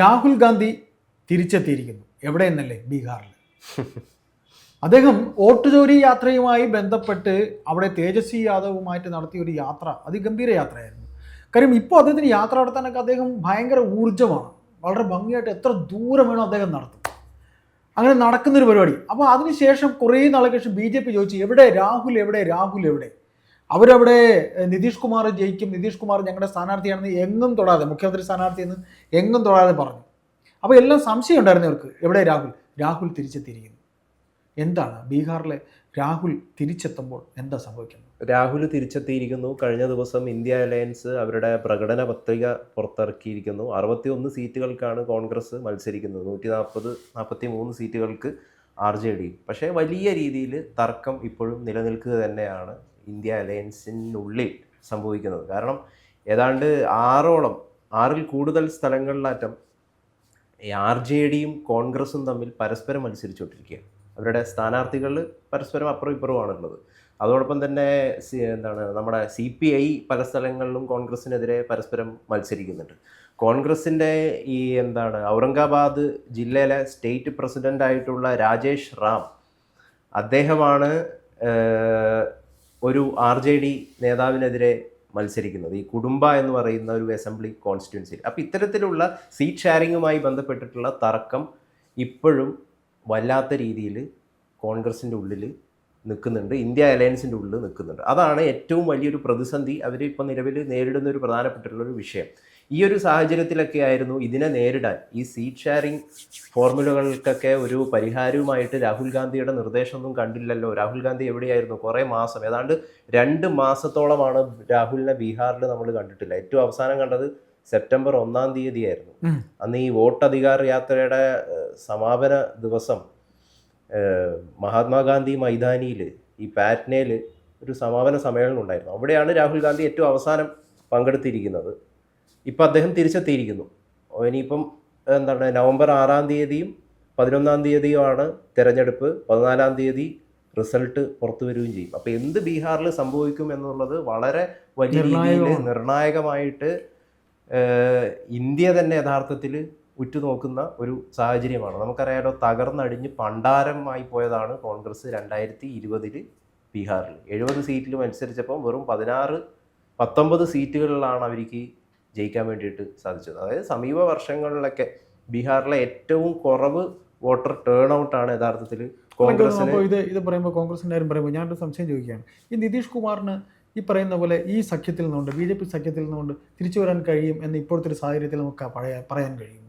രാഹുൽ ഗാന്ധി തിരിച്ചെത്തിയിരിക്കുന്നു. എവിടെയെന്നല്ലേ? ബീഹാറിൽ. അദ്ദേഹം വോട്ട് ചോരി യാത്രയുമായി ബന്ധപ്പെട്ട് അവിടെ തേജസ്വി യാദവുമായിട്ട് നടത്തിയ ഒരു യാത്ര അതിഗംഭീര യാത്രയായിരുന്നു. കാര്യം ഇപ്പോൾ അദ്ദേഹത്തിന് യാത്ര നടത്താനൊക്കെ അദ്ദേഹം ഭയങ്കര ഊർജമാണ്. വളരെ ഭംഗിയായിട്ട് എത്ര ദൂരം വേണോ അദ്ദേഹം നടത്തും. അങ്ങനെ നടക്കുന്നൊരു പരിപാടി. അപ്പോൾ അതിനുശേഷം കുറേ നാളെ ശേഷം ബി ജെ പി ചോദിച്ചു എവിടെ രാഹുൽ എവിടെ രാഹുൽ എവിടെ? അവരവിടെ നിതീഷ് കുമാർ ജയിക്കും നിതീഷ് കുമാർ ഞങ്ങളുടെ സ്ഥാനാർത്ഥിയാണെന്ന് എങ്ങും തൊടാതെ മുഖ്യമന്ത്രി സ്ഥാനാർത്ഥി എന്ന് എങ്ങും തൊടാതെ പറഞ്ഞു. അപ്പോൾ എല്ലാം സംശയം ഉണ്ടായിരുന്നു ഇവർക്ക്. എവിടെ രാഹുൽ? രാഹുൽ തിരിച്ചെത്തിയിരിക്കുന്നു. എന്താണ്? ബീഹാറിലെ രാഹുൽ തിരിച്ചെത്തുമ്പോൾ എന്താ സംഭവിക്കുന്നത്? രാഹുൽ തിരിച്ചെത്തിയിരിക്കുന്നു. കഴിഞ്ഞ ദിവസം ഇന്ത്യ അലയൻസ് അവരുടെ പ്രകടന പത്രിക പുറത്തിറക്കിയിരിക്കുന്നു. അറുപത്തി ഒന്ന് സീറ്റുകൾക്കാണ് കോൺഗ്രസ് മത്സരിക്കുന്നത്. നൂറ്റി നാൽപ്പത് നാൽപ്പത്തി മൂന്ന് സീറ്റുകൾക്ക് ആർ ജെ ഡി. പക്ഷേ വലിയ രീതിയിൽ തർക്കം ഇപ്പോഴും നിലനിൽക്കുക തന്നെയാണ്. ഇന്ത്യ അലയൻസിനുള്ളിൽ സംഭവിക്കുന്നത്. കാരണം ഏതാണ്ട് ആറോളം ആറിൽ കൂടുതൽ സ്ഥലങ്ങളിലാറ്റം ഈ ആർ ജെ ഡിയും കോൺഗ്രസും തമ്മിൽ പരസ്പരം മത്സരിച്ചുകൊണ്ടിരിക്കുകയാണ്. അവരുടെ സ്ഥാനാർത്ഥികൾ പരസ്പരം അപ്പുറം ഇപ്പുറമാണുള്ളത് അതോടൊപ്പം തന്നെ എന്താണ് നമ്മുടെ സി പി ഐ പല സ്ഥലങ്ങളിലും കോൺഗ്രസിനെതിരെ പരസ്പരം മത്സരിക്കുന്നുണ്ട്. കോൺഗ്രസിന്റെ ഈ എന്താണ് ഔറംഗാബാദ് ജില്ലയിലെ സ്റ്റേറ്റ് പ്രസിഡന്റായിട്ടുള്ള രാജേഷ് റാം അദ്ദേഹമാണ് ഒരു ആർ ജെ ഡി നേതാവിനെതിരെ മത്സരിക്കുന്നത്. ഈ കുടുംബ എന്ന് പറയുന്ന ഒരു അസംബ്ലി കോൺസ്റ്റിറ്റ്യുവൻസി അപ്പോൾ ഇത്തരത്തിലുള്ള സീറ്റ് ഷെയറിങ്ങുമായി ബന്ധപ്പെട്ടിട്ടുള്ള തർക്കം ഇപ്പോഴും വല്ലാത്ത രീതിയിൽ കോൺഗ്രസിന്റെ ഉള്ളിൽ നിൽക്കുന്നുണ്ട്. ഇന്ത്യ അലയൻസിന്റെ ഉള്ളിൽ നിൽക്കുന്നുണ്ട്. അതാണ് ഏറ്റവും വലിയൊരു പ്രതിസന്ധി അവർ ഇപ്പോൾ നിലവിൽ നേരിടുന്ന ഒരു പ്രധാനപ്പെട്ടിട്ടുള്ളൊരു വിഷയം. ഈ ഒരു സാഹചര്യത്തിലൊക്കെ ആയിരുന്നു ഇതിനെ നേരിടാൻ. ഈ സീറ്റ് ഷെയറിംഗ് ഫോർമുലകൾക്കൊക്കെ ഒരു പരിഹാരവുമായിട്ട് രാഹുൽ ഗാന്ധിയുടെ നിർദ്ദേശമൊന്നും കണ്ടില്ലല്ലോ. രാഹുൽ ഗാന്ധി എവിടെയായിരുന്നു? കുറേ മാസം ഏതാണ്ട് രണ്ട് മാസത്തോളമാണ് രാഹുലിനെ ബീഹാറിൽ നമ്മൾ കണ്ടിട്ടില്ല. ഏറ്റവും അവസാനം കണ്ടത് സെപ്റ്റംബർ ഒന്നാം തീയതി ആയിരുന്നു അന്ന് ഈ വോട്ട് വോട്ടധികാർ യാത്രയുടെ സമാപന ദിവസം മഹാത്മാഗാന്ധി മൈതാനിയിൽ ഈ പാറ്റ്നയിൽ ഒരു സമാപന സമ്മേളനം ഉണ്ടായിരുന്നു. അവിടെയാണ് രാഹുൽ ഗാന്ധി ഏറ്റവും അവസാനം പങ്കെടുത്തിരിക്കുന്നത്. ഇപ്പം അദ്ദേഹം തിരിച്ചെത്തിയിരിക്കുന്നു. ഇനിയിപ്പം എന്താണ് നവംബർ ആറാം തീയതിയും പതിനൊന്നാം തീയതിയുമാണ് തിരഞ്ഞെടുപ്പ്. പതിനാലാം തീയതി റിസൾട്ട് പുറത്തു വരികയും ചെയ്യും. അപ്പോൾ എന്ത് ബീഹാറിൽ സംഭവിക്കും എന്നുള്ളത് വളരെ വലിയ രീതിയിൽ നിർണായകമായിട്ട് ഇന്ത്യ തന്നെ യഥാർത്ഥത്തിൽ ഉറ്റുനോക്കുന്ന ഒരു സാഹചര്യമാണ്. നമുക്കറിയാലോ തകർന്നടിഞ്ഞ് പണ്ടാരമായി പോയതാണ് കോൺഗ്രസ് രണ്ടായിരത്തി ഇരുപതിൽ ബീഹാറിൽ. എഴുപത് സീറ്റിൽ മത്സരിച്ചപ്പോൾ വെറും പതിനാറ് പത്തൊമ്പത് സീറ്റുകളിലാണ് അവർക്ക് ജയിക്കാൻ വേണ്ടിയിട്ട് സാധിച്ചത്. അതായത് സമീപ വർഷങ്ങളിലൊക്കെ ബീഹാറിലെ ഏറ്റവും കുറവ് വോട്ടർ ടേൺ ഔട്ടാണ് യഥാർത്ഥത്തിൽ കോൺഗ്രസ് ഇത് ഇത് പറയുമ്പോൾ കോൺഗ്രസിന്റെ കാര്യം പറയുമ്പോൾ ഞാനൊരു സംശയം ചോദിക്കുകയാണ്. ഈ നിതീഷ് കുമാറിന് ഈ പറയുന്ന പോലെ ഈ സഖ്യത്തിൽ നിന്നുകൊണ്ട് ബി ജെ പി സഖ്യത്തിൽ നിന്നുകൊണ്ട് തിരിച്ചു വരാൻ കഴിയും എന്ന് ഇപ്പോഴത്തെ ഒരു സാഹചര്യത്തിൽ നമുക്ക് പറയാ പറയാൻ കഴിയുമോ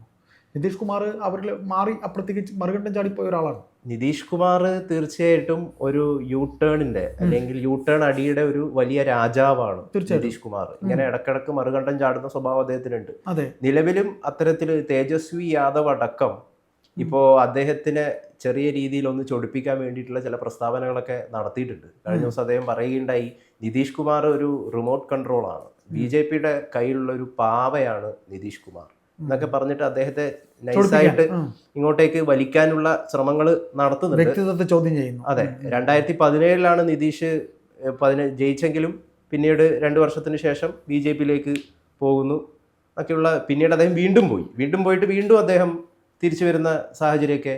നിതീഷ് കുമാർ അവരിൽ മാറി അപ്പുറത്തേക്ക് മറുകണ്ടം ചാടിപ്പോയ ഒരാളാണ്. നിതീഷ് കുമാർ തീർച്ചയായിട്ടും ഒരു യൂ ടേണിന്റെ അല്ലെങ്കിൽ യൂ ടേൺ അടിയുടെ ഒരു വലിയ രാജാവാണ്. നിതീഷ് കുമാർ. ഇങ്ങനെ ഇടക്കിടക്ക് മറുകണ്ഠം ചാടുന്ന സ്വഭാവം അദ്ദേഹത്തിനുണ്ട്. നിലവിലും അത്തരത്തിൽ തേജസ്വി യാദവ് അടക്കം ഇപ്പോ അദ്ദേഹത്തിനെ ചെറിയ രീതിയിൽ ഒന്ന് ചൊടിപ്പിക്കാൻ വേണ്ടിയിട്ടുള്ള ചില പ്രസ്താവനകളൊക്കെ നടത്തിയിട്ടുണ്ട്. കഴിഞ്ഞ ദിവസം അദ്ദേഹം പറയുകയുണ്ടായി നിതീഷ് കുമാർ ഒരു റിമോട്ട് കൺട്രോളാണ്. ബി ജെ പിയുടെ കയ്യിലുള്ള ഒരു പാവയാണ് നിതീഷ് കുമാർ. എന്നൊക്കെ പറഞ്ഞിട്ട് അദ്ദേഹത്തെ നൈസായിട്ട്. ഇങ്ങോട്ടേക്ക് വലിക്കാനുള്ള ശ്രമങ്ങൾ നടത്തുന്നുണ്ട്. വ്യക്തിത്വത്തെ ചോദ്യം ചെയ്യുന്നു. അതെ രണ്ടായിരത്തി പതിനേഴിലാണ് നിതീഷ് പതിനെ ജയിച്ചെങ്കിലും പിന്നീട് രണ്ട് വർഷത്തിന് ശേഷം ബി ജെ പിയിലേക്ക് പോകുന്നു ഒക്കെയുള്ള പിന്നീട് അദ്ദേഹം വീണ്ടും പോയി. വീണ്ടും പോയിട്ട് വീണ്ടും അദ്ദേഹം തിരിച്ചു വരുന്ന സാഹചര്യമൊക്കെ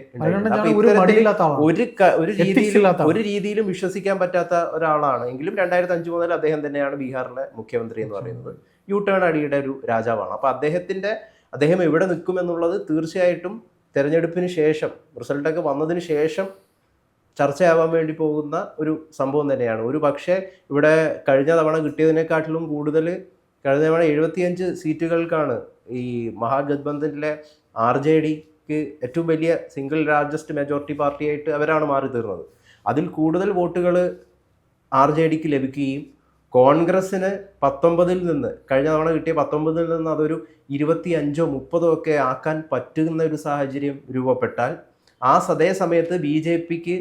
ഒരു രീതിയിലും ഒരു രീതിയിലും വിശ്വസിക്കാൻ പറ്റാത്ത ഒരാളാണ്. എങ്കിലും രണ്ടായിരത്തി അഞ്ച് മുതൽ അദ്ദേഹം തന്നെയാണ് ബീഹാറിലെ മുഖ്യമന്ത്രി എന്ന് പറയുന്നത്. യു ടേൺ അടിയുടെ ഒരു രാജാവാണ്. അപ്പൊ അദ്ദേഹത്തിന്റെ അദ്ദേഹം എവിടെ നിൽക്കുമെന്നുള്ളത് തീർച്ചയായിട്ടും തെരഞ്ഞെടുപ്പിന് ശേഷം റിസൾട്ടൊക്കെ വന്നതിന് ശേഷം ചർച്ചയാവാൻ വേണ്ടി പോകുന്ന ഒരു സംഭവം തന്നെയാണ്. ഒരു പക്ഷേ ഇവിടെ കഴിഞ്ഞ തവണ കിട്ടിയതിനെക്കാട്ടിലും കൂടുതൽ കഴിഞ്ഞ തവണ എഴുപത്തിയഞ്ച് സീറ്റുകൾക്കാണ് ഈ മഹാഗത്ബന്ധനിലെ ആർ ജെ ഡിക്ക് ഏറ്റവും വലിയ സിംഗിൾ ലാർജസ്റ്റ് മെജോറിറ്റി പാർട്ടിയായിട്ട് അവരാണ് മാറി തീർന്നത് അതിൽ കൂടുതൽ വോട്ടുകൾ ആർ ജെ ഡിക്ക് ലഭിക്കുകയും കോൺഗ്രസ്സിന് പത്തൊമ്പതിൽ നിന്ന് കഴിഞ്ഞ തവണ കിട്ടിയ പത്തൊമ്പതിൽ നിന്ന് അതൊരു ഇരുപത്തി അഞ്ചോ മുപ്പതോ ഒക്കെ ആക്കാൻ പറ്റുന്ന ഒരു സാഹചര്യം രൂപപ്പെട്ടാൽ ആ സതേ സമയത്ത് ബി ജെ പിക്ക്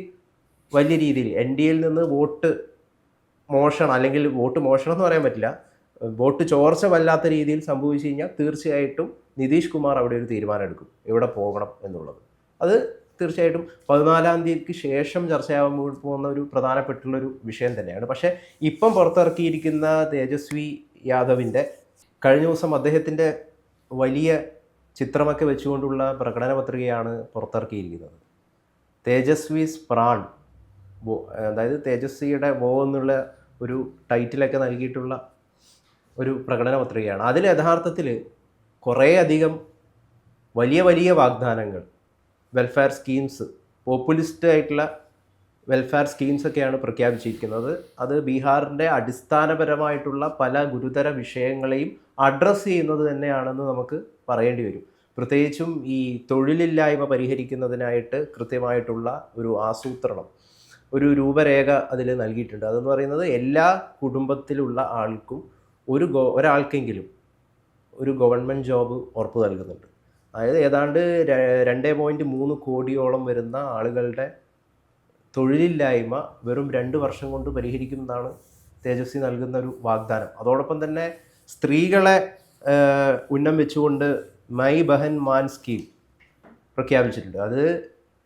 വലിയ രീതിയിൽ എൻ ഡി എയിൽ നിന്ന് വോട്ട് മോഷണം അല്ലെങ്കിൽ വോട്ട് മോഷണം എന്ന് പറയാൻ പറ്റില്ല വോട്ട് ചോർച്ച വല്ലാത്ത രീതിയിൽ സംഭവിച്ചു കഴിഞ്ഞാൽ തീർച്ചയായിട്ടും നിതീഷ് കുമാർ അവിടെ ഒരു തീരുമാനം എടുക്കും എവിടെ പോകണം എന്നുള്ളത്. അത് തീർച്ചയായിട്ടും പതിനാലാം തീയതിക്ക് ശേഷം ചർച്ചയാകുമ്പോൾ പോകുന്ന ഒരു പ്രധാനപ്പെട്ടുള്ള ഒരു വിഷയം തന്നെയാണ്. പക്ഷേ ഇപ്പം പുറത്തിറക്കിയിരിക്കുന്ന തേജസ്വി യാദവിന്റെ കഴിഞ്ഞ ദിവസം അദ്ദേഹത്തിന്റെ വലിയ ചിത്രമൊക്കെ വെച്ചുകൊണ്ടുള്ള പ്രകടന പത്രികയാണ് പുറത്തിറക്കിയിരിക്കുന്നത്. തേജസ്വിസ് പ്രാൺ വോ അതായത് തേജസ്വിയുടെ വോ എന്നുള്ള ഒരു ടൈറ്റിലൊക്കെ നൽകിയിട്ടുള്ള ഒരു പ്രകടന പത്രികയാണ് അതിൽ യഥാർത്ഥത്തിൽ കുറേ അധികം വലിയ വലിയ വാഗ്ദാനങ്ങൾ വെൽഫെയർ സ്കീംസ് പോപ്പുലിസ്റ്റ് ആയിട്ടുള്ള വെൽഫെയർ സ്കീംസ് ഒക്കെയാണ് പ്രഖ്യാപിച്ചിരിക്കുന്നത്. അത് ബീഹാറിന്റെ അടിസ്ഥാനപരമായിട്ടുള്ള പല ഗുരുതര വിഷയങ്ങളെയും അഡ്രസ്സ് ചെയ്യുന്നത് തന്നെയാണെന്ന് നമുക്ക് പറയേണ്ടി വരും. പ്രത്യേകിച്ചും ഈ തൊഴിലില്ലായ്മ പരിഹരിക്കുന്നതിനായിട്ട് കൃത്യമായിട്ടുള്ള ഒരു ആസൂത്രണം ഒരു രൂപരേഖ അതിൽ നൽകിയിട്ടുണ്ട്. അതെന്ന് പറയുന്നത് എല്ലാ കുടുംബത്തിലുള്ള ആൾക്കും ഒരു ഗോ ഒരാൾക്കെങ്കിലും ഒരു ഗവൺമെന്റ് ജോബ് ഉറപ്പ് നൽകുന്നുണ്ട്. അതായത് ഏതാണ്ട് രണ്ട് പോയിന്റ് മൂന്ന് കോടിയോളം വരുന്ന ആളുകളുടെ തൊഴിലില്ലായ്മ വെറും രണ്ട് വർഷം കൊണ്ട് പരിഹരിക്കുമെന്നാണ് തേജസ്വി നൽകുന്ന ഒരു വാഗ്ദാനം. അതോടൊപ്പം തന്നെ സ്ത്രീകളെ ഉന്നം വെച്ചുകൊണ്ട് മൈ ബഹൻ മാൻ സ്കീം പ്രഖ്യാപിച്ചിട്ടുണ്ട്. അത്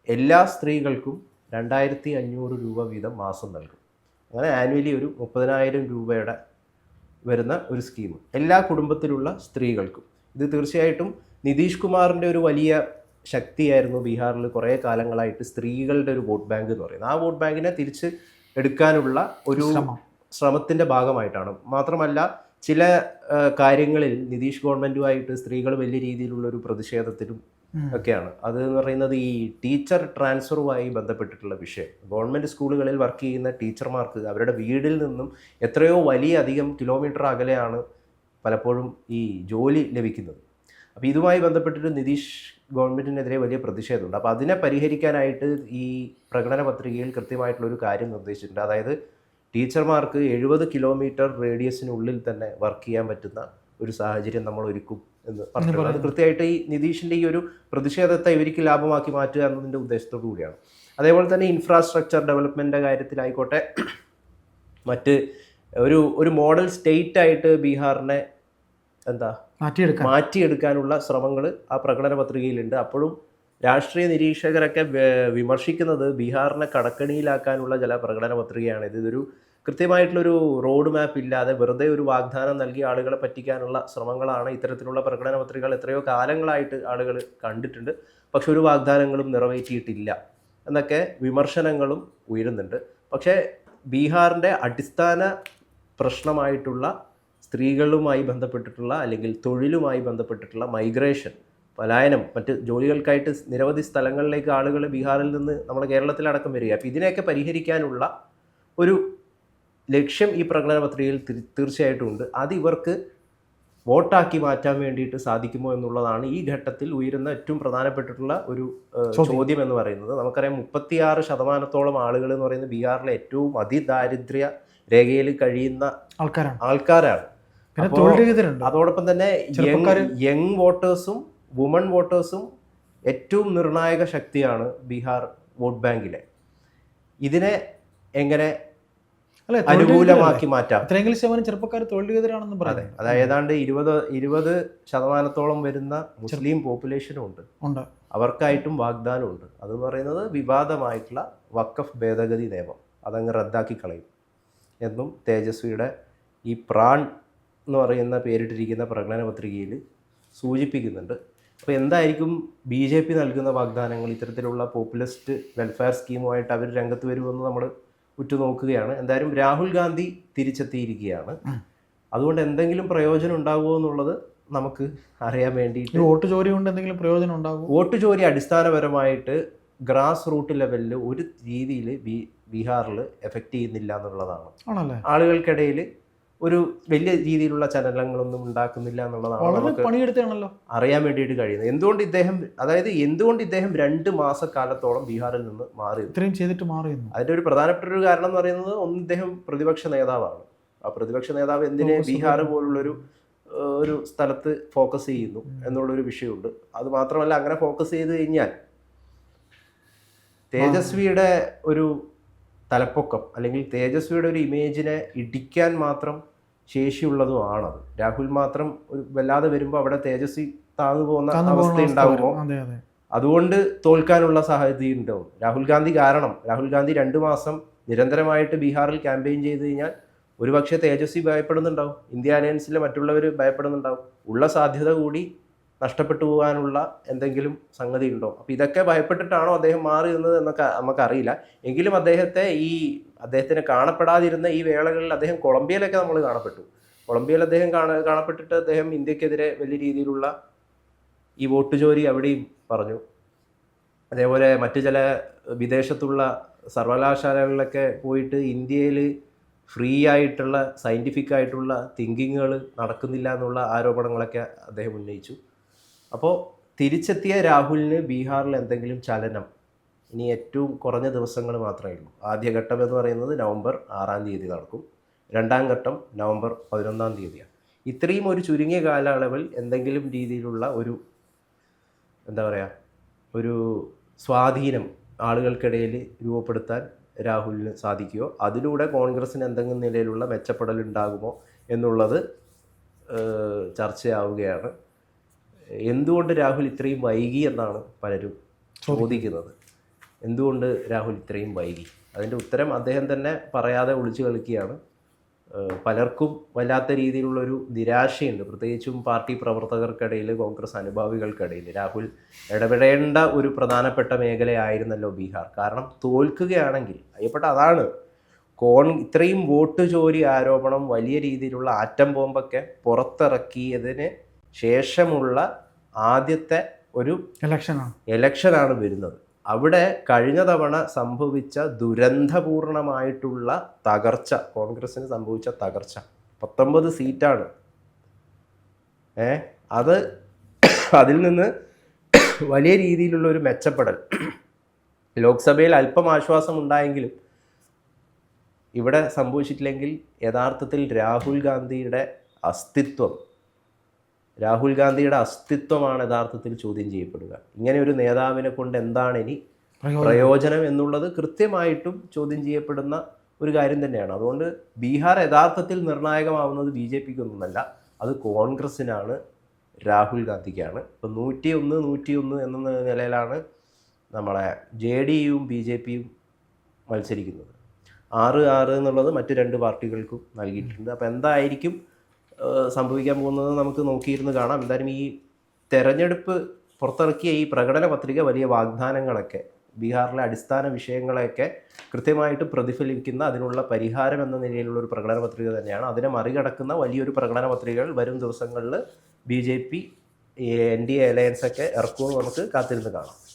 എല്ലാ സ്ത്രീകൾക്കും രണ്ടായിരത്തി അഞ്ഞൂറ് രൂപ വീതം മാസം നൽകും. അങ്ങനെ ആനുവലി ഒരു മുപ്പതിനായിരം രൂപയുടെ വരുന്ന ഒരു സ്കീം. എല്ലാ കുടുംബത്തിലുള്ള സ്ത്രീകൾക്കും. ഇത് തീർച്ചയായിട്ടും നിതീഷ് കുമാറിന്റെ ഒരു വലിയ ശക്തിയായിരുന്നു ബീഹാറിൽ കുറേ കാലങ്ങളായിട്ട് സ്ത്രീകളുടെ ഒരു വോട്ട് ബാങ്ക് എന്ന് പറയുന്നത്. ആ വോട്ട് ബാങ്കിനെ തിരിച്ച് എടുക്കാനുള്ള ഒരു ശ്രമം. ശ്രമത്തിന്റെ ഭാഗമായിട്ടാണ്. മാത്രമല്ല ചില കാര്യങ്ങളിൽ നിതീഷ് ഗവൺമെന്റുമായിട്ട് സ്ത്രീകൾ വലിയ രീതിയിലുള്ള ഒരു പ്രതിഷേധത്തിലും. ഒക്കെയാണ്. അത് എന്ന് പറയുന്നത് ഈ ടീച്ചർ ട്രാൻസ്ഫറുമായി ബന്ധപ്പെട്ടിട്ടുള്ള വിഷയം. ഗവൺമെന്റ് സ്കൂളുകളിൽ വർക്ക് ചെയ്യുന്ന ടീച്ചർമാർക്ക് അവരുടെ വീടിൽ നിന്നും എത്രയോ വലിയ അധികം കിലോമീറ്റർ അകലെയാണ് പലപ്പോഴും ഈ ജോലി ലഭിക്കുന്നത്. അപ്പോൾ ഇതുമായി ബന്ധപ്പെട്ടിട്ട് നിതീഷ് ഗവൺമെന്റിനെതിരെ വലിയ പ്രതിഷേധമുണ്ട്. അപ്പോൾ അതിനെ പരിഹരിക്കാനായിട്ട് ഈ പ്രകടന പത്രികയിൽ കൃത്യമായിട്ടുള്ളൊരു കാര്യം നിർദ്ദേശിച്ചിട്ടുണ്ട്. അതായത് ടീച്ചർമാർക്ക് എഴുപത് കിലോമീറ്റർ റേഡിയസിനുള്ളിൽ തന്നെ വർക്ക് ചെയ്യാൻ പറ്റുന്ന ഒരു സാഹചര്യം നമ്മൾ ഒരുക്കും എന്ന് പറഞ്ഞിട്ടുണ്ട്. അത് കൃത്യമായിട്ട് ഈ നിതീഷിന്റെ ഈ ഒരു പ്രതിഷേധത്തെ ഇവർക്ക് ലാഭമാക്കി മാറ്റുക എന്നതിന്റെ ഉദ്ദേശത്തോടു കൂടിയാണ് അതേപോലെ തന്നെ ഇൻഫ്രാസ്ട്രക്ചർ ഡെവലപ്മെന്റിന്റെ കാര്യത്തിലായിക്കോട്ടെ മറ്റ് ഒരു ഒരു മോഡൽ സ്റ്റേറ്റ് ആയിട്ട് ബീഹാറിനെ എന്താ മാറ്റിയെടുക്കാൻ. മാറ്റിയെടുക്കാനുള്ള ശ്രമങ്ങൾ ആ പ്രകടന പത്രികയിലുണ്ട്. അപ്പോഴും രാഷ്ട്രീയ നിരീക്ഷകരൊക്കെ വിമർശിക്കുന്നത് ബീഹാറിനെ കടക്കണിയിലാക്കാനുള്ള ചില പ്രകടന പത്രികയാണ്. ഇത് ഇതൊരു കൃത്യമായിട്ടുള്ളൊരു റോഡ് മാപ്പ് ഇല്ലാതെ വെറുതെ ഒരു വാഗ്ദാനം നൽകി ആളുകളെ പറ്റിക്കാനുള്ള ശ്രമങ്ങളാണ് ഇത്തരത്തിലുള്ള പ്രകടന പത്രികകൾ എത്രയോ കാലങ്ങളായിട്ട് ആളുകൾ കണ്ടിട്ടുണ്ട്. പക്ഷെ ഒരു വാഗ്ദാനങ്ങളും നിറവേറ്റിയിട്ടില്ല എന്നൊക്കെ വിമർശനങ്ങളും ഉയരുന്നുണ്ട്. പക്ഷേ ബീഹാറിന്റെ അടിസ്ഥാന പ്രശ്നമായിട്ടുള്ള സ്ത്രീകളുമായി ബന്ധപ്പെട്ടിട്ടുള്ള അല്ലെങ്കിൽ തൊഴിലുമായി ബന്ധപ്പെട്ടിട്ടുള്ള മൈഗ്രേഷൻ പലായനം മറ്റ് ജോലികൾക്കായിട്ട് നിരവധി സ്ഥലങ്ങളിലേക്ക് ആളുകൾ ബീഹാറിൽ നിന്ന് നമ്മുടെ കേരളത്തിലടക്കം വരിക അപ്പോൾ ഇതിനെയൊക്കെ പരിഹരിക്കാനുള്ള ഒരു ലക്ഷ്യം ഈ പ്രകടന പത്രികയിൽ തീർച്ചയായിട്ടും ഉണ്ട്. അത് ഇവർക്ക് വോട്ടാക്കി മാറ്റാൻ വേണ്ടിയിട്ട് സാധിക്കുമോ എന്നുള്ളതാണ് ഈ ഘട്ടത്തിൽ ഉയരുന്ന ഏറ്റവും പ്രധാനപ്പെട്ടിട്ടുള്ള ഒരു. ചോദ്യം. എന്ന് പറയുന്നത്. നമുക്കറിയാം മുപ്പത്തിയാറ് ശതമാനത്തോളം ആളുകൾ എന്ന് പറയുന്നത് ബീഹാറിലെ ഏറ്റവും അതിദാരിദ്ര്യ രേഖയിൽ കഴിയുന്ന ആൾക്കാരാണ്. ആൾക്കാരാണ്. അതോടൊപ്പം തന്നെ യങ് വോട്ടേഴ്സും വുമൺ വോട്ടേഴ്സും ഏറ്റവും നിർണായക ശക്തിയാണ് ബീഹാർ വോട്ട് ബാങ്കിലെ. ഇതിനെ എങ്ങനെ? അനുകൂലമാക്കി മാറ്റാം? ഇത്രയെങ്കിലും ശതമാനം ചെറുപ്പക്കാർ തൊഴിൽ രഹിതരാണെന്ന് അതെ അതായത് ഏതാണ്ട് ഇരുപത് ഇരുപത് ശതമാനത്തോളം വരുന്ന മുസ്ലിം പോപ്പുലേഷനും ഉണ്ട്. ഉണ്ട് അവർക്കായിട്ടും വാഗ്ദാനമുണ്ട്. അത് പറയുന്നത് വിവാദമായിട്ടുള്ള വക്കഫ് ഭേദഗതി നിയമം. അതങ്ങ് റദ്ദാക്കി കളയും. എന്നും തേജസ്വിയുടെ ഈ പ്രാൺ എന്ന് പറയുന്ന പേരിട്ടിരിക്കുന്ന പ്രകടന പത്രികയിൽ സൂചിപ്പിക്കുന്നുണ്ട്. അപ്പോൾ എന്തായിരിക്കും ബി ജെ പി നൽകുന്ന വാഗ്ദാനങ്ങൾ? ഇത്തരത്തിലുള്ള പോപ്പുലിസ്റ്റ് വെൽഫെയർ സ്കീമുമായിട്ട് അവർ രംഗത്ത് വരുമെന്ന് നമ്മൾ ഉറ്റുനോക്കുകയാണ്. എന്തായാലും രാഹുൽ ഗാന്ധി തിരിച്ചെത്തിയിരിക്കുകയാണ്. അതുകൊണ്ട് എന്തെങ്കിലും പ്രയോജനം ഉണ്ടാകുമോ എന്നുള്ളത് നമുക്ക് അറിയാൻ വേണ്ടിയിട്ട് വോട്ട് ചോരി കൊണ്ട് എന്തെങ്കിലും പ്രയോജനം ഉണ്ടാകും വോട്ട് ചോരി അടിസ്ഥാനപരമായിട്ട് ഗ്രാസ് റൂട്ട് ലെവലിൽ ഒരു രീതിയിൽ ബി ബീഹാറിൽ എഫക്റ്റ് ചെയ്യുന്നില്ല എന്നുള്ളതാണ്. ആളുകൾക്കിടയിൽ ഒരു വലിയ രീതിയിലുള്ള ചലനങ്ങളൊന്നും ഉണ്ടാക്കുന്നില്ല എന്നുള്ളതാണ് വളരെ നമുക്ക് പണിയെടുത്താണല്ലോ അറിയാൻ വേണ്ടിയിട്ട് കഴിയുന്നത്. എന്തുകൊണ്ട് ഇദ്ദേഹം അതായത് എന്തുകൊണ്ട് ഇദ്ദേഹം രണ്ട് മാസക്കാലത്തോളം ബീഹാറിൽ നിന്ന് മാറി ഇത്രയും ചെയ്തിട്ട് മാറിയുന്നു അതിന്റെ ഒരു പ്രധാനപ്പെട്ട ഒരു കാരണം എന്ന് പറയുന്നത് ഒന്ന് ഇദ്ദേഹം പ്രതിപക്ഷ നേതാവാണ്. ആ പ്രതിപക്ഷ നേതാവ് എന്തിനെ ബീഹാർ പോലുള്ളൊരു ഒരു സ്ഥലത്ത് ഫോക്കസ് ചെയ്യുന്നു എന്നുള്ളൊരു വിഷയമുണ്ട്. അത് മാത്രമല്ല അങ്ങനെ ഫോക്കസ് ചെയ്ത് കഴിഞ്ഞാൽ തേജസ്വിയുടെ ഒരു തലപ്പൊക്കം അല്ലെങ്കിൽ തേജസ്വിയുടെ ഒരു ഇമേജിനെ ഇടിക്കാൻ മാത്രം ശേഷിയുള്ളതുമാണത് രാഹുൽ മാത്രം ഒരു വല്ലാതെ വരുമ്പോൾ അവിടെ തേജസ്വി താഴ്ന്നു പോകുന്ന അവസ്ഥ പോകുന്ന ഉണ്ടാകുമോ അതെ അതെ. അതുകൊണ്ട് തോൽക്കാനുള്ള സാഹചര്യം ഉണ്ടാവും രാഹുൽ ഗാന്ധി കാരണം രാഹുൽ ഗാന്ധി രണ്ട് മാസം നിരന്തരമായിട്ട് ബീഹാറിൽ ക്യാമ്പയിൻ ചെയ്ത് കഴിഞ്ഞാൽ ഒരുപക്ഷെ തേജസ്വി ഭയപ്പെടുന്നുണ്ടാവും. ഇന്ത്യ അലയൻസിലെ മറ്റുള്ളവർ ഭയപ്പെടുന്നുണ്ടാവും. ഉള്ള സാധ്യത കൂടി നഷ്ടപ്പെട്ടു പോകാനുള്ള എന്തെങ്കിലും സംഗതി ഉണ്ടോ അപ്പോൾ ഇതൊക്കെ ഭയപ്പെട്ടിട്ടാണോ അദ്ദേഹം മാറി നിന്നത് എന്നൊക്കെ നമുക്കറിയില്ല. എങ്കിലും അദ്ദേഹത്തെ ഈ അദ്ദേഹത്തിന് കാണപ്പെടാതിരുന്ന ഈ വേളകളിൽ അദ്ദേഹം കൊളംബിയയിലൊക്കെ നമ്മൾ കാണപ്പെട്ടു. കൊളംബിയയിൽ അദ്ദേഹം കാണ കാണപ്പെട്ടിട്ട് അദ്ദേഹം ഇന്ത്യക്കെതിരെ വലിയ രീതിയിലുള്ള ഈ വോട്ട് ജോലി അവിടെയും പറഞ്ഞു. അതേപോലെ മറ്റു ചില വിദേശത്തുള്ള സർവകലാശാലകളിലൊക്കെ പോയിട്ട് ഇന്ത്യയിൽ ഫ്രീ ആയിട്ടുള്ള സയന്റിഫിക് ആയിട്ടുള്ള തിങ്കിങ്ങുകൾ നടക്കുന്നില്ല എന്നുള്ള ആരോപണങ്ങളൊക്കെ അദ്ദേഹം ഉന്നയിച്ചു. അപ്പോൾ തിരിച്ചെത്തിയ രാഹുലിന് ബീഹാറിൽ എന്തെങ്കിലും ചലനം ഇനി ഏറ്റവും കുറഞ്ഞ ദിവസങ്ങൾ മാത്രമേ ഉള്ളൂ. ആദ്യഘട്ടം എന്ന് പറയുന്നത് നവംബർ ആറാം തീയതി നടക്കും. രണ്ടാം ഘട്ടം നവംബർ പതിനൊന്നാം തീയതിയാണ്. ഇത്രയും ഒരു ചുരുങ്ങിയ കാലയളവിൽ എന്തെങ്കിലും രീതിയിലുള്ള ഒരു എന്താ പറയുക ഒരു സ്വാധീനം ആളുകൾക്കിടയിൽ രൂപപ്പെടുത്താൻ രാഹുലിന് സാധിക്കുമോ? അതിലൂടെ കോൺഗ്രസിന് എന്തെങ്കിലും നിലയിലുള്ള മെച്ചപ്പെടൽ ഉണ്ടാകുമോ എന്നുള്ളത് ചർച്ചയാവുകയാണ്. എന്തുകൊണ്ട് രാഹുൽ ഇത്രയും വൈകി എന്നാണ് പലരും ചോദിക്കുന്നത്? എന്തുകൊണ്ട് രാഹുൽ ഇത്രയും വൈകി? അതിന്റെ ഉത്തരം അദ്ദേഹം തന്നെ പറയാതെ ഒളിച്ചു കളിക്കുകയാണ്. പലർക്കും വല്ലാത്ത രീതിയിലുള്ളൊരു നിരാശയുണ്ട്. പ്രത്യേകിച്ചും പാർട്ടി പ്രവർത്തകർക്കിടയിൽ കോൺഗ്രസ് അനുഭാവികൾക്കിടയിൽ. രാഹുൽ ഇടപെടേണ്ട ഒരു പ്രധാനപ്പെട്ട മേഖലയായിരുന്നല്ലോ ബീഹാർ. കാരണം തോൽക്കുകയാണെങ്കിൽ അയ്യപ്പെട്ട അതാണ്. കോൺ ഇത്രയും വോട്ട് ചോരി ആരോപണം വലിയ രീതിയിലുള്ള ആറ്റം ബോംബൊക്കെ പുറത്തിറക്കിയതിന് ശേഷമുള്ള ആദ്യത്തെ ഒരു ഇലക്ഷനാണ് ഇലക്ഷനാണ് വരുന്നത്. അവിടെ കഴിഞ്ഞ തവണ സംഭവിച്ച ദുരന്തപൂർണമായിട്ടുള്ള തകർച്ച കോൺഗ്രസിന് സംഭവിച്ച തകർച്ച. പത്തൊമ്പത് സീറ്റാണ്. ഏ അത് അതിൽ നിന്ന് വലിയ രീതിയിലുള്ള ഒരു മെച്ചപ്പെടൽ. ലോക്സഭയിൽ അല്പം ആശ്വാസം ഉണ്ടായെങ്കിലും ഇവിടെ സംഭവിച്ചിട്ടില്ലെങ്കിൽ യഥാർത്ഥത്തിൽ രാഹുൽ ഗാന്ധിയുടെ അസ്തിത്വം രാഹുൽ ഗാന്ധിയുടെ അസ്തിത്വമാണ് യഥാർത്ഥത്തിൽ ചോദ്യം ചെയ്യപ്പെടുക. ഇങ്ങനെ ഒരു നേതാവിനെ കൊണ്ട് എന്താണ് ഇനി പ്രയോജനം. എന്നുള്ളത് കൃത്യമായിട്ടും ചോദ്യം ചെയ്യപ്പെടുന്ന ഒരു കാര്യം തന്നെയാണ്. അതുകൊണ്ട് ബീഹാർ യഥാർത്ഥത്തിൽ നിർണായകമാവുന്നത് ബി ജെ പിക്കൊന്നുമല്ല അത് കോൺഗ്രസ്സിനാണ് രാഹുൽ ഗാന്ധിക്കാണ്. ഇപ്പം നൂറ്റി ഒന്ന് നൂറ്റി ഒന്ന് എന്ന നിലയിലാണ് നമ്മളെ ജെ ഡി യുവും ബി ജെ പിയും മത്സരിക്കുന്നത്. ആറ് ആറ് എന്നുള്ളത് മറ്റു രണ്ട് പാർട്ടികൾക്കും നൽകിയിട്ടുണ്ട്. അപ്പോൾ എന്തായിരിക്കും സംഭവിക്കാൻ പോകുന്നത് നമുക്ക് നോക്കിയിരുന്ന് കാണാം. എന്തായാലും ഈ തെരഞ്ഞെടുപ്പ് പുറത്തിറക്കിയ ഈ പ്രകടന പത്രിക വലിയ വാഗ്ദാനങ്ങളൊക്കെ ബീഹാറിലെ അടിസ്ഥാന വിഷയങ്ങളെയൊക്കെ കൃത്യമായിട്ട് പ്രതിഫലിക്കുന്ന അതിനുള്ള പരിഹാരം എന്ന നിലയിലുള്ള ഒരു പ്രകടന പത്രിക തന്നെയാണ്. അതിനെ മറികടക്കുന്ന വലിയൊരു പ്രകടന പത്രികകൾ വരും ദിവസങ്ങളിൽ B J P N D A അലയൻസൊക്കെ ഇറക്കുമെന്ന് നമുക്ക് കാത്തിരുന്ന് കാണാം.